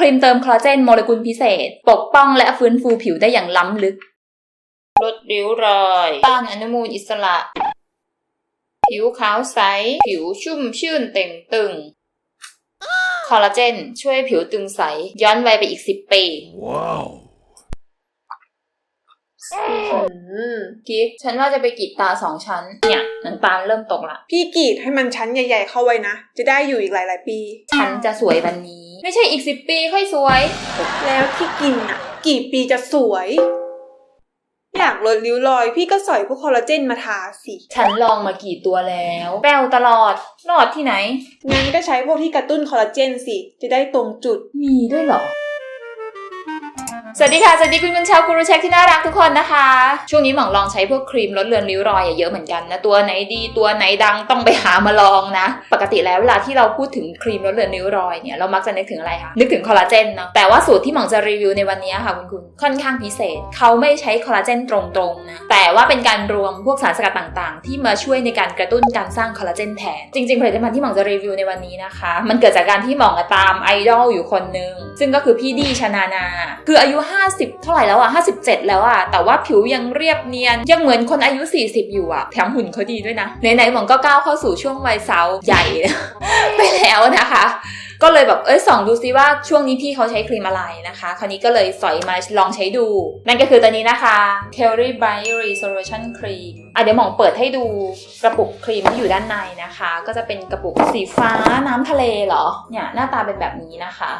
ครีมเติมคอลลาเจนโมเลกุลพิเศษ ปกป้องและฟื้นฟูผิวได้อย่างล้ำลึก ลดริ้วรอยต้านอนุมูลอิสระ ผิวขาวใส ผิวชุ่มชื่นเต่งตึง คอลลาเจน ช่วยให้ผิวตึงใส ย้อนวัยไปอีก 10 ปี Wow. อืม กิฟฉันว่าจะไปกรีดตาสองชั้น เนี่ยน้ำตาลเริ่มตกละ พี่กรีดให้มันชั้นใหญ่ ๆ เข้าไว้นะ จะได้อยู่อีกหลาย ๆ ปี ฉันจะสวยวันนี้ ไม่ใช่อีก10ปีค่อยสวย แล้วที่กินอะ กี่ปีจะสวย อยากลดริ้วรอย พี่ก็สอยพวกคอลลาเจนมาทาสิฉันลองมากี่ตัวแล้ว แป้วตลอด รอดที่ไหน งั้นก็ใช้พวกที่กระตุ้นคอลลาเจนสิ จะได้ตรงจุด มีด้วยเหรอ สวัสดีค่ะ สวัสดีคุณคุณชาวกูรูเช็คที่น่ารักทุกคนนะคะ ช่วงนี้หมองลองใช้พวกครีมลดเลือนริ้วรอยเยอะเหมือนกันนะ ตัวไหนดีตัวไหนดังต้องไปหามาลองนะ ปกติแล้วเวลาที่เราพูดถึงครีมลดเลือนริ้วรอยเนี่ยเรามักจะนึกถึงอะไรคะนึกถึงคอลลาเจนเนาะแต่ว่าสูตรที่หมองจะรีวิวในวันนี้ค่ะคุณคุณค่อนข้างพิเศษ เขาไม่ใช้คอลลาเจนตรงๆนะแต่ว่าเป็นการรวมพวกสารสกัดต่างๆ ที่มาช่วยในการกระตุ้นการสร้างคอลลาเจนแทนจริงๆผลิตภัณฑ์ที่หมองจะรีวิวในวันนี้นะคะ มันเกิดจากการที่หมองตามไอดอลอยู่คนนึงซึ่งก็คือพี่ดีชนานาคืออายุ50 เท่าไหร่แล้วอะ57 แล้วอะแต่ว่าผิวยังเรียบเนียน ยังเหมือนคนอายุ 40 อยู่อะแถมหุ่นเขาดีด้วยนะไหนๆหมองก็ก้าวเข้าสู่ช่วงวัยสาวใหญ่ ไปแล้วนะคะ ก็เลยแบบเอ้ยส่องดูซิว่าช่วงนี้พี่เขาใช้ครีมอะไรนะคะ คราวนี้ก็เลยสอยมาลองใช้ดู นั่นก็คือตัวนี้นะคะ k e l r y Bright Resolution Cream อะเดี๋ยวหมองเปิดให้ดูกระปุกครีมที่อยู่ด้านในนะคะ ก็จะเป็นกระปุกสีฟ้าน้ำทะเลเหรอเนี่ยหน้าตาเป็นแบบนี้นะคะ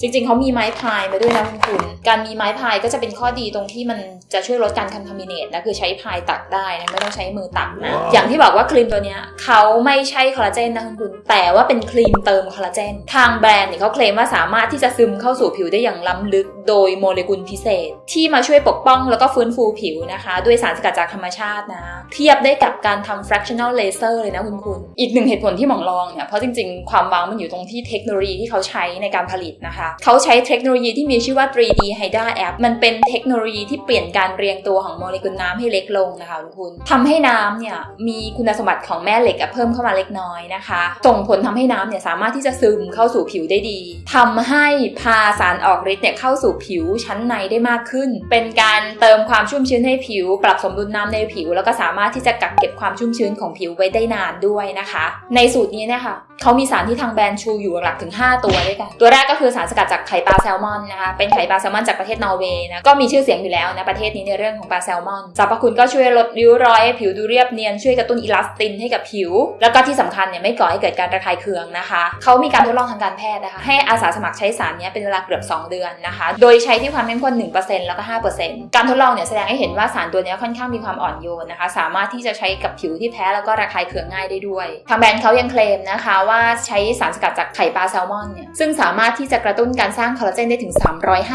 จริงๆ เขามีไม้พายมาด้วยนะคุณคุณ การมีไม้พายก็จะเป็นข้อดีตรงที่มันจะช่วยลดการคันทามิเนตนะ คือใช้พายตักได้นะ ไม่ต้องใช้มือตักนะว้าวอย่างที่บอกว่าครีมตัวเนี้ยเขาไม่ใช่คอลลาเจนนะคุณคุณ แต่ว่าเป็นครีมเติมคอลลาเจน ทางแบรนด์เนี่ยเขาเคลมว่าสามารถที่จะซึมเข้าสู่ผิวได้อย่างล้ำลึก โดยโมเลกุลพิเศษ ที่มาช่วยปกป้องแล้วก็ฟื้นฟูผิวนะคะ ด้วยสารสกัดจากธรรมชาตินะ เทียบได้กับการทำ fractional laser เลยนะคุณคุณอีกหนึ่งเหตุผลที่หมองลองเนี่ยเพราะจริงๆ ความว้าวมันอยู่ตรงที่เทคโนโลยีที่เขาใช้ในการผลิตนะคะ เขาใช้เทคโนโลยีที่มีชื่อว่า 3D Hydra App มันเป็นเทคโนโลยีที่เปลี่ยนการเรียงตัวของโมเลกุลน้ำให้เล็กลงนะคะคุณคุณทำให้น้ำเนี่ยมีคุณสมบัติของแม่เหล็กอะเพิ่มเข้ามาเล็กน้อยนะคะ ส่งผลทำให้น้ำเนี่ยสามารถที่จะซึมเข้าสู่ผิวได้ดีทำให้พาสารออกฤทธิ์เนี่ยเข้าสู่ผิวชั้นในได้มากขึ้น เป็นการเติมความชุ่มชื้นให้ผิว ปรับสมดุลน้ำในผิว แล้วก็สามารถที่จะกักเก็บความชุ่มชื้นของผิวไว้ได้นานด้วยนะคะ ในสูตรนี้เนะคะเขามีสารที่ทางแบรนด์ชูอยู่หลักถึง 5 ตัวด้วยกัน ตัวแรกก็คือสารสกัดจากไข่ปลาแซลมอนนะคะ เป็นไข่ปลาแซลมอนจากประเทศนอร์เวย์นะ ก็มีชื่อเสียงอยู่แล้วนะประเทศนี้ในเรื่องของปลาแซลมอน สรรพคุณก็ช่วยลดริ้วรอยให้ผิวดูเรียบเนียน ช่วยกระตุ้นอิลาสตินให้กับผิว แล้วก็ที่สำคัญเนี่ยไม่ก่อให้เกิดการระคายเคืองนะคะ เขามีการทดลองทางการแพทย์นะคะ ให้อาสาสมัครใช้สารนี้เป็นเวลาเกือบ 2 เดือนนะคะ โดยใช้ที่ความเข้มข้น1%แล้วก็ 5%การทดลองเนี่ยแสดงให้เห็นว่าสารตัวนี้ค่อนข้างมีความอ่อนโยนนะคะ สามารถที่จะใช้กับผิวที่แพ้แล้วก็ระคายเคืองง่ายได้ด้วย ทางแบรนด์เขายังเคลมนะคะว่าใช้สารสกัดจากไข่ปลาแซลมอนเนี่ยซึ่งสามารถที่จะกระตุ้นการสร้างคอลลาเจนได้ถึง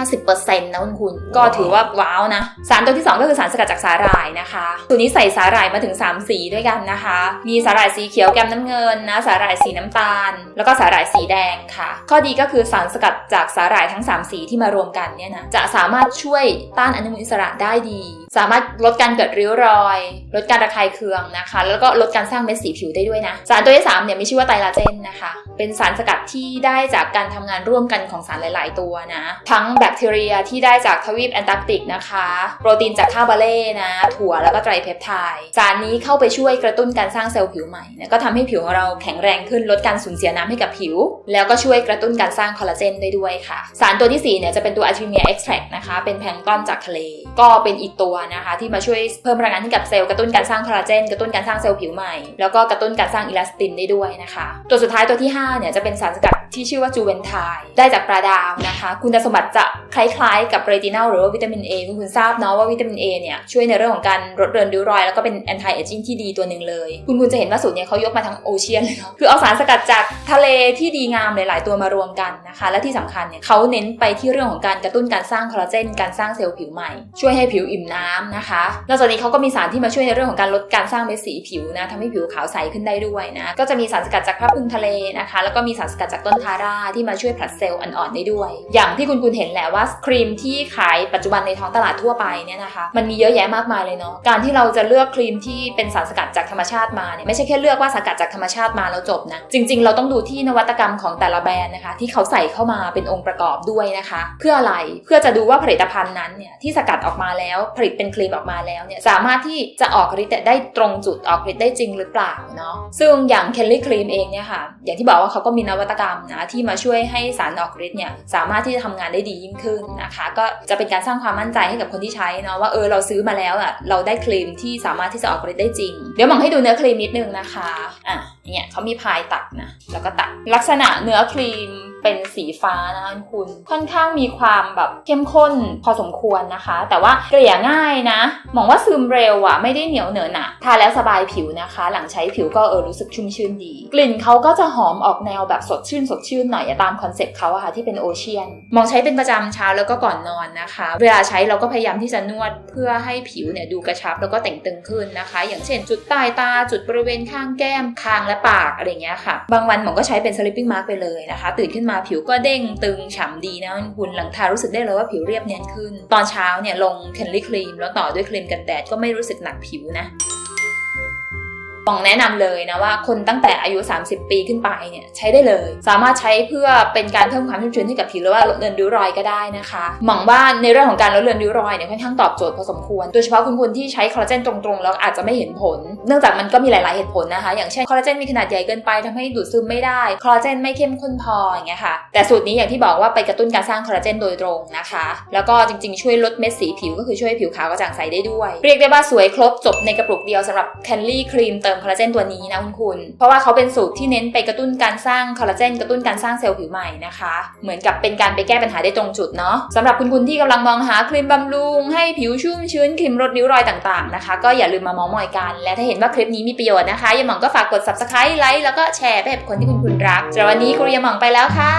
350%นะคุณคุณก็ถือว่าว้าวนะ สารตัวที่ 2 ก็คือสารสกัดจากสาหร่ายนะคะตัวนี้ใส่สาหร่ายมาถึง 3 สีด้วยกันนะคะ มีสาหร่ายสีเขียวแก้มน้ำเงินนะสาหร่ายสีน้ำตาล แล้วก็สาหร่ายสีแดงค่ะ ข้อดีก็คือสารสกัดจากสาหร่ายทั้ง 3 สีที่มารวมกันเนี่ยนะจะสามารถช่วยต้านอนุมูลอิสระได้ดี สามารถลดการเกิดริ้วรอย ลดการระคายเคืองนะคะ แล้วก็ลดการสร้างเม็ดสีผิวได้ด้วยนะ สารตัวที่3เนี่ยมีชื่อว่าไตรลาเจนนะคะ เป็นสารสกัดที่ได้จากการทำงานร่วมกันของสารหลาย ๆ ตัวนะ ทั้งแบคทีเรียที่ได้จากทวีปแอนตาร์กติกนะคะ โปรตีนจากข้าวบาเล่นะ ถั่วแล้วก็ไตรเพปไทด์สารนี้เข้าไปช่วยกระตุ้นการสร้างเซลล์ผิวใหม่นะก็ทำให้ผิวของเราแข็งแรงขึ้นลดการสูญเสียน้ำให้กับผิว แล้วก็ช่วยกระตุ้นการสร้างคอลลาเจนได้ด้วยค่ะ สารตัวที่สี่เนี่ยจะเป็นตัวอะ r ิเมียเอ็กซ์แทรนะคะ เป็นแพลงต้อนจากทะเล ก็เป็นอีกตัวนะคะ ที่มาช่วยเพิ่มพลังงานให้กับเซลล์กระตุ้นการสร้างคอลลาเจนกระตุ้นการสร้างเซลล์ผิวใหม่ แล้วก็กระตุ้นการสร้างอิลาสตินได้ด้วยนะคะ ตัวสุดท้ายตัวที่ห้าเนี่ยจะเป็นสารสกัดที่ชื่อว่าจูเวนไทได้จากปลาดาวนะคะ คุณสมบัติจะ คล้ายๆกับเรตินอลหรือว่าวิตามิน A คุณคุณทราบเนาะว่าวิตามิน A เนี่ยช่วยในเรื่องของการลดเรือนริ้วรอย แล้วก็เป็นแอนตี้เอจิ้งที่ดีตัวหนึ่งเลย คุณคุณจะเห็นว่าสูตรเนี่ยเขายกมาทั้งโอเชียนเลยเนาะคือเอาสารสกัดจากทะเลที่ดีงามหลาย ๆ ตัวมารวมกันนะคะ และที่สำคัญเนี่ยเขาเน้นไปที่เรื่องของการกระตุ้นการสร้างคอลลาเจนการสร้างเซลล์ผิวใหม่ ช่วยให้ผิวอิ่มน้ำนะคะนอกจากนี้เขาก็มีสารที่มาช่วยในเรื่องของการลดการสร้างเม็ดสีผิวนะทำให้ผิวขาวใสขึ้นได้ด้วยนะก็จะมีสารสกัดจากพระพึ่งทะเลนะคะ แล้วก็มีสารสกัดจากต้นทาร่าที่มาช่วยผลัดเซลล์อ่อนๆได้ด้วย อย่างที่คุณคุณเห็นแหละว่าครีมที่ขายปัจจุบันในท้องตลาดทั่วไปเนี่ยนะคะ มันมีเยอะแยะมากมายเลยเนาะการที่เราจะเลือกครีมที่เป็นสารสกัดจากธรรมชาติมาเนี่ยไม่ใช่แค่เลือกว่าสกัดจากธรรมชาติมาแล้วจบนะจริง ๆ เราต้องดูที่นวัตกรรมของแต่ละแบรนด์นะคะ ที่เขาใส่เข้ามาเป็นองค์ประกอบด้วยนะคะ เพื่ออะไรเพื่อจะดูว่าผลิตภัณฑ์นั้นเนี่ยที่สกัดออกมาแล้วผลิตเป็นครีมออกมาแล้วเนี่ยสามารถที่จะออกฤทธิ์ได้ตรงจุดออกฤทธิ์ได้จริงหรือเปล่าเนาะซึ่งอย่างเคลลี่ครีมเองเนี่ยค่ะอย่างที่บอกว่าเขาก็มีนวัตกรรมนะที่มาช่วยให้สารออกฤทธิ์เนี่ยสามารถที่จะทำงานได้ดียิ่งขึ้นนะคะ ก็จะเป็นการสร้างความมั่นใจให้กับคนที่ใช้เนาะว่าเออเราซื้อมาแล้วอะเราได้ครีมที่สามารถที่จะออกฤทธิ์ได้จริง เดี๋ยวมองให้ดูเนื้อครีมนิดนึงนะคะอะเนี่ยเขามีพายตัดนะแล้วก็ตัดลักษณะเนื้อครีม เป็นสีฟ้านะคะคุณค่อนข้างมีความแบบเข้มข้นพอสมควรนะคะ แต่ว่าเกลี่ยง่ายนะมองว่าซึมเร็วอะไม่ได้เหนียวเหนอะหนะทาแล้วสบายผิวนะคะ หลังใช้ผิวก็เออรู้สึกชุ่มชื่นดี กลิ่นเขาก็จะหอมออกแนวแบบสดชื่นสดชื่นหน่อยตามคอนเซ็ปต์เขาอะค่ะที่เป็นโอเชียนมองใช้เป็นประจำเช้าแล้วก็ก่อนนอนนะคะ เวลาใช้เราก็พยายามที่จะนวดเพื่อให้ผิวเนี่ยดูกระชับแล้วก็แต่งตึงขึ้นนะคะ อย่างเช่น จุดใต้ตาจุดบริเวณข้างแก้มคางและปากอะไรอย่างเงี้ยค่ะ บางวันหมอก็ใช้เป็น sleeping mask ไปเลยนะคะ ตื่นขึ้นมาผิวก็เด้งตึงฉ่ำดีนะคุณหลังทารู้สึกได้เลยว่าผิวเรียบเนียนขึ้น ตอนเช้าเนี่ยลงเคนลี่ครีมแล้วต่อด้วยครีมกันแดดก็ไม่รู้สึกหนักผิวนะ องแนะนำเลยนะว่าคนตั้งแต่อายุ 30 ปีขึ้นไปเนี่ยใช้ได้เลย สามารถใช้เพื่อเป็นการเพิ่มความชุ่มชื้นให้กับผิวหรือว่าลดเลือนริ้วรอยก็ได้นะคะหวังว่าในเรื่องของการลดเลือนริ้วรอยเนี่ยค่อนข้างตอบโจทย์พอสมควร โดยเฉพาะคุณคนที่ใช้คอลลาเจนตรงๆ แล้วอาจจะไม่เห็นผล เนื่องจากมันก็มีหลาย ๆเหตุผลนะคะ อย่างเช่นคอลลาเจนมีขนาดใหญ่เกินไปทำให้ดูดซึมไม่ได้คอลลาเจนไม่เข้มข้นพออย่างเงี้ยค่ะ แต่สูตรนี้อย่างที่บอกว่าไปกระตุ้นการสร้างคอลลาเจนโดยตรงนะคะ แล้วก็จริงๆช่วยลดเม็ดสีผิวก็คือช่วยให้ผิวขาวกระจ่างใสได้ด้วย เรียกได้ว่าสวยครบจบในกระปุกเดียวสำหรับแคนลี่ครีมเติมคอลลาเจนตัวนี้นะคุณคุณ เพราะว่าเขาเป็นสูตรที่เน้นไปกระตุ้นการสร้างคอลลาเจนกระตุ้นการสร้างเซลล์ผิวใหม่นะคะ เหมือนกับเป็นการไปแก้ปัญหาได้ตรงจุดเนาะสำหรับคุณคุณที่กำลังมองหาครีมบำรุง ให้ผิวชุ่มชื้นครีมลดริ้วรอยต่างๆนะคะ ก็อย่าลืมมามองมอยกัน และถ้าเห็นว่าคลิปนี้มีประโยชน์นะคะย่าหมองก็ฝากกด subscribe ไลค์แล้วก็แชร์ไปให้คนที่คุณคุณรักสำหรับวันนี้คุริยาหมองไปแล้วค่ะ